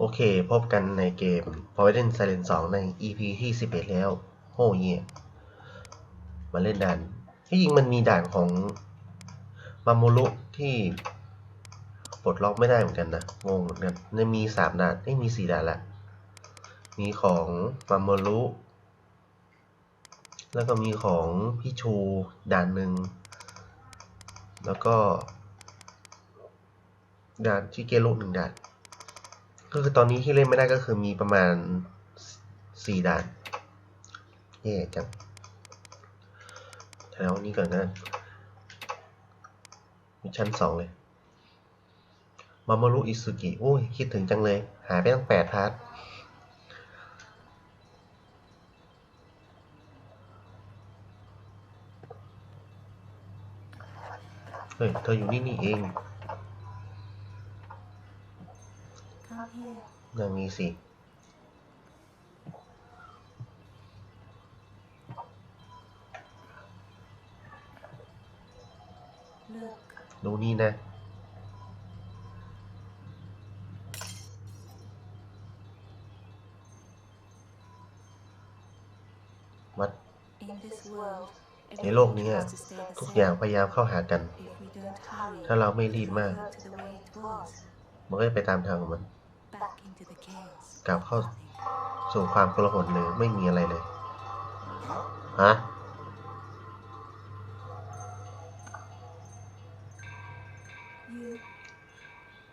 โอเค พบกันในเกม Forbidden Silence 2ใน EP ที่ 11 แล้ว โหเย่มาเล่นด่านที่จริงมันมีด่านของมาโมรุที่ปลดล็อกไม่ได้เหมือนกันนะ งงเหมือนกันในมี 3 ด่านไม่มี 4 ด่านละ มีของมาโมรุแล้วก็มีของพี่ชูด่านหนึ่ง แล้วก็ด่านชิเกรุหนึ่งด่าน ก็คือตอนนี้ที่เล่นไม่ได้ก็คือมีประมาณสี่ด่านแย่จังแล้วนี้ก่อนนะมีชั้นสองเลยมามารุอิสุกิโอ้ย คิดถึงจังเลย หายไปตั้งแปดพาร์ทเฮ้ย เธออยู่นี่นี่เอง Come here. อย่างนี้สิ Look. ดูนี่นะ วัด In this world, ในโลกนี้อะ everything has to stay the ทุก same. อย่างพยายามเข้าหากัน If we don't hurry, ถ้าเราไม่รีบมาก go to the way it was, มันก็จะไปตามทางของมัน กลับเข้าสู่ความโกลาหลเลยไม่มีอะไรเลย ฮะ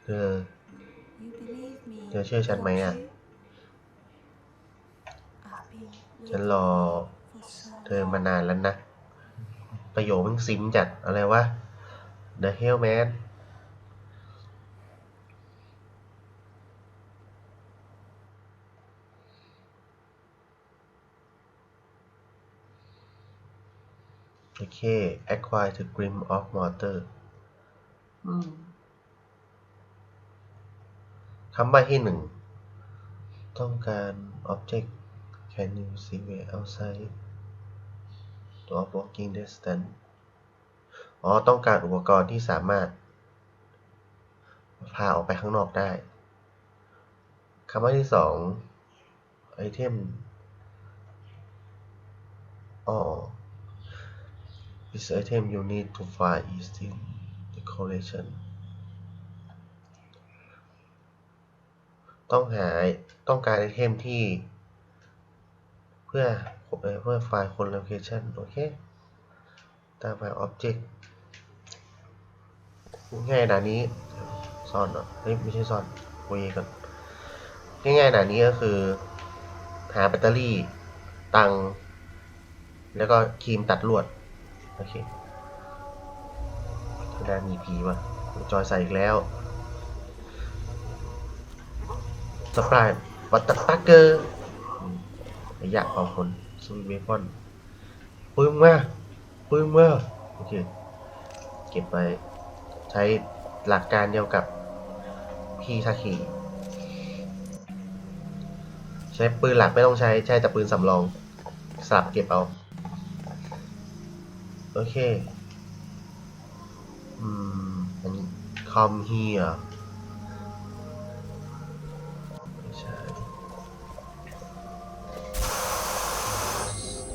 เธอเธอเชื่อฉันไหมอะ ฉันรอ เธอมานานแล้วนะ ประโยคมึงซิมจัดอะไรวะ The Hell Man โอเค acquire the grim of mortar คำใบ้ที่หนึ่ง ต้องการ object can you see where outside ตัว walking distance อ๋อ ต้องการอุปกรณ์ที่สามารถ พาออกไปข้างนอกได้คำใบ้ที่สองไอเทมอ๋อ this item you need to find is in decoration ต้องหาต้องการไอเทมที่ เพื่อเพื่อไฟล์คน location โอเค ตามหา object ง่ายๆด่านนี้ซ่อนเหรอเฮ้ยไม่ใช่ซ่อนเวก่อนง่ายๆด่านนี้ก็คือ หาแบตเตอรี่ ตัง แล้วก็ครีมตัดลวด โอเคด้ามีผีว่ะจอยใส่อีกแล้วสปายวัตตปักเกอร์ระยะเผาคนซูเวฟอนปึ้งมาปึ้งมาโอเค เก็บไปใช้หลักการเดียวกับพี่ทาคีใช้ปืนหลักไม่ต้องใช้ ใช้แต่ปืนสำรองสลับเก็บเอา โอเค อืม อันนี้ come here ไม่ใช่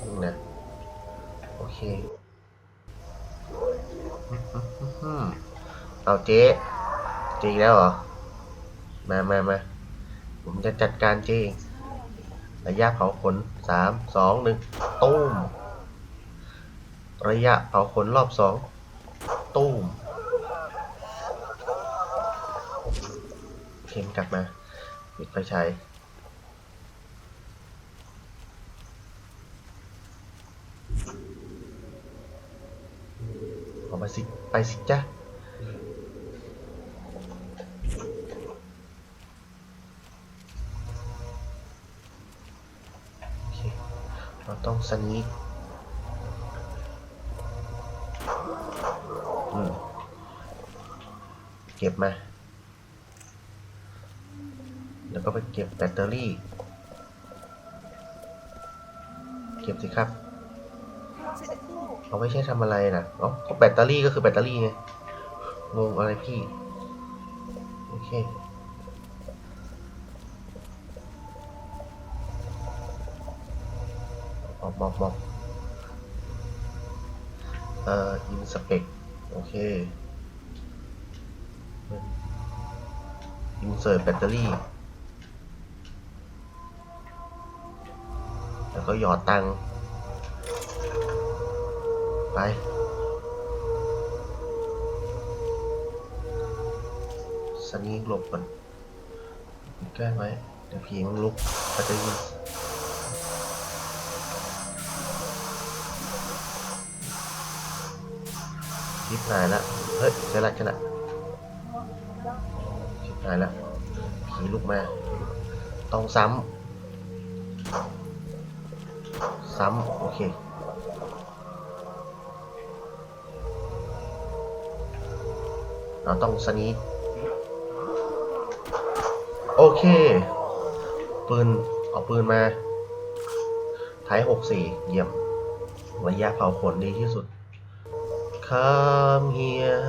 นี่นะโอเคอืมอืมอืมอืมเอาเจ๊เจ๊อีกแล้วเหรอ มามามาผมจะจัดการเจ๊ระยะเผาขนสาม สอง หนึ่งตุ้ม ระยะเผาขนรอบสองตุ้มเข็มกลับมาปิดไฟฉายออกมาสิไปสิจ้ะเราต้องสนีก เก็บมา แล้วก็ไปเก็บแบตเตอรี่ เก็บสิครับ เอาไม่ใช่ทำอะไรนะอ๋อแบตเตอรี่ก็คือแบตเตอรี่ไง งงอะไรพี่ โอเคมอบมอบมอบเอ่ออินสเปกโอเค อินเสิร์ตแบตเตอรี่ แล้วก็หยอดตังค์ไป สนีหลบก่อนใกล้ไว้ เดี๋ยวผีมันลุกก็จะยินชิบหายละเฮ้ยเจอละเจอละชิบหายละผีลุกมา ต้องซ้ำ ซ้ำ โอเค เราต้องสนีโอเค ปืน เอาปืนมาท้ายหกสี่เยี่ยม ระยะเผาขนดีที่สุด Come here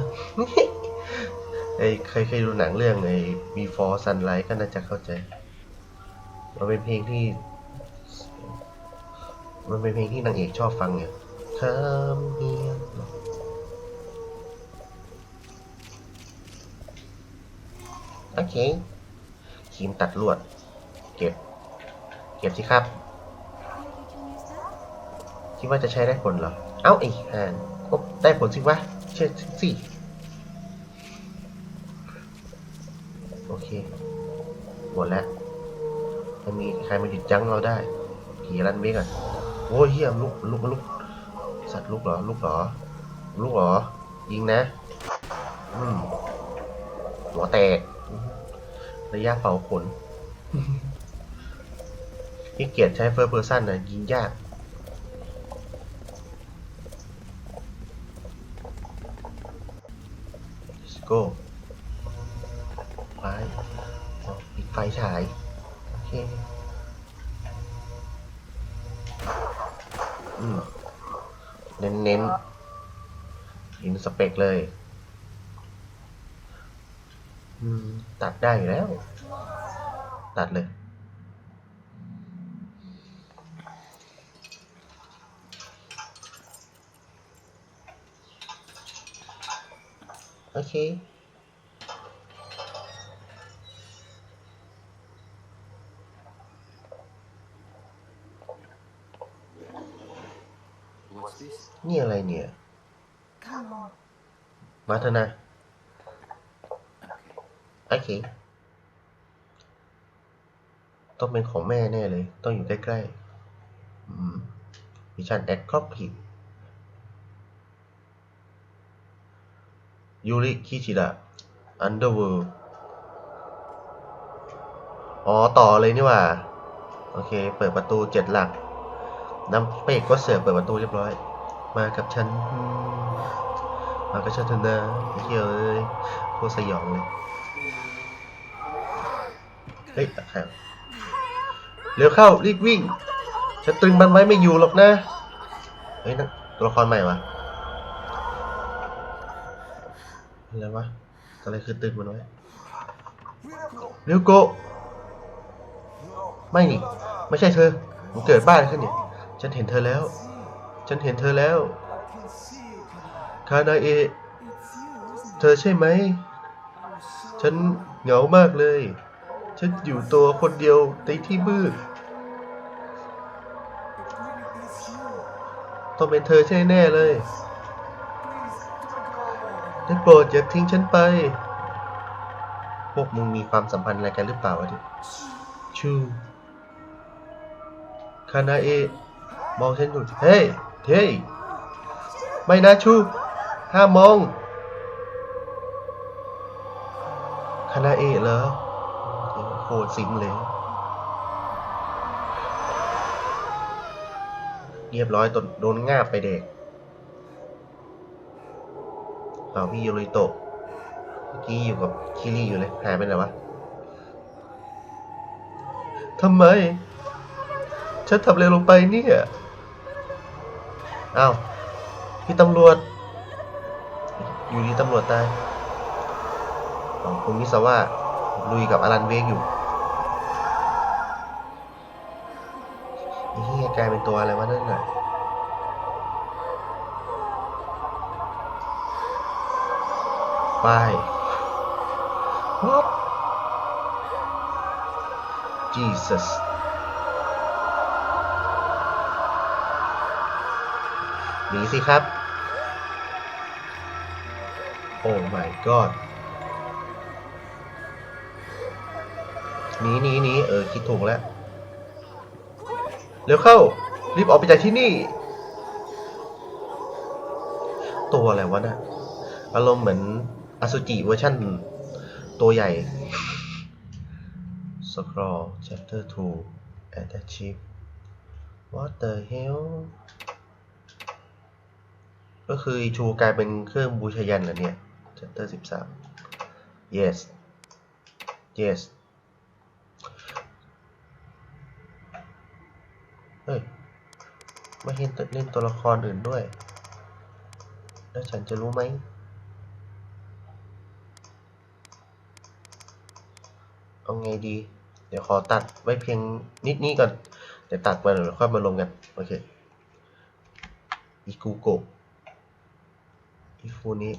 ไอ้ใครเคยดูหนังเรื่องไอ้ Before Sunlight ก็น่าจะเข้าใจ มันเป็นเพลงที่ มันเป็นเพลงที่นางเอกชอบฟังเนี่ย Come here โอเคครีมตัดลวด เก็บ เก็บสิครับ คิดว่าจะใช้ได้ผลเหรอ เอ้าไอ้ห่านได้ผลสิวะ เชื่อสิ โอเค หม ดแล้วไม่มีใครมาหยุดยั้งเราได้ผีรันเบกอะโอ้ยเฮียลุกลุกลุกสัตว์ลุกเหรอลุกเหรอลุกเหรอ ยิงนะอืมหัวแตกระยะเผาขนที่เกียจใช้เฟิร์สเพอร์ซันนะยิงยาก Let's go ไป ไฟฉาย โอเคอืมเน้นเน้นๆอินสเปกเลยอืมตัดได้อยู่แล้ว ตัดเลย โอเค นี่อะไรเนี่ย Come on. มาเถอะนะ โอเค ต้องเป็นของแม่แน่เลย ต้องอยู่ใกล้ๆอืมมิชันแอดครอบผิดยูริคิชิดะอันเดอร์เวิลอ๋อ ต่อเลยนี่หว่า โอเค เปิดประตูเจ็ดหลักน้ำเปกก็เสือกเปิดประตูเรียบร้อย มากับฉัน มากับฉันเถอะนะเหี้ยเอ้ยโคตรสยองเลย เฮ้ยตะแคงเร็วเข้า รีบวิ่ง ฉันตรึงมันไว้ไม่อยู่หรอกนะ เฮ้ยนั่นตัวละครใหม่วะอะไรวะอะไรคือตึงมันไว้เร็วโก ไม่นี่ ไม่ใช่เธอ มันเกิดบ้านขึ้นเนี่ย ฉันเห็นเธอแล้ว ฉันเห็นเธอแล้ว คานาเอะ เธอใช่ไหม ฉันเหงามากเลย ฉันอยู่ตัวคนเดียวในที่มืด ต้องเป็นเธอใช่แน่เลยได้โปรดอย่าทิ้งฉันไป พวกมึงมีความสัมพันธ์อะไรกันหรือเปล่าวะดิ ชู คานาเอะมองฉันอยู่เฮ้ย เฮ้ย ไม่นะชูห้ามมองคานาเอเหรอโคตรซิงเลยเรียบร้อยโดนโดนงาบไปเด็กเอาพี่ยูริโตะเมื่อกี้อยู่กับคิริอยู่เลยหายไปไหนวะทำไม ฉันทำอะไรลงไปเนี่ย อ้าวพี่ตำรวจ อยู่ดีตำรวจตายขอ๋อคุณมิสวะลุยกับอารันเวกอยู่ไอ้เหี้ยกลายเป็นตัวอะไรวะนั่นน่ะไป What Jesus หนีสิครับ โอ้ my god หนีหนีหนีเออ คิดถูกแล้ว เร็วเข้า รีบออกไปจากที่นี่ ตัวอะไรวะน่ะอารมณ์เหมือนอสุจิเวอร์ชั่น ตัวใหญ่ Scroll chapter 2 at achieve What the hell ก็คืออีชูกลายเป็นเครื่องบูชายันเหรอเนี่ย chapter 13 yes yes เฮ้ย ไม่เห็นเล่นตัวละครอื่นด้วย แล้วฉันจะรู้ไหมเอาไงดี เดี๋ยวขอตัดไว้เพียงนิดนี้ก่อน เดี๋ยวตัดมาเดี๋ยวค่อยมาลงกัน โอเค อิกูโกะ อิฟูนิ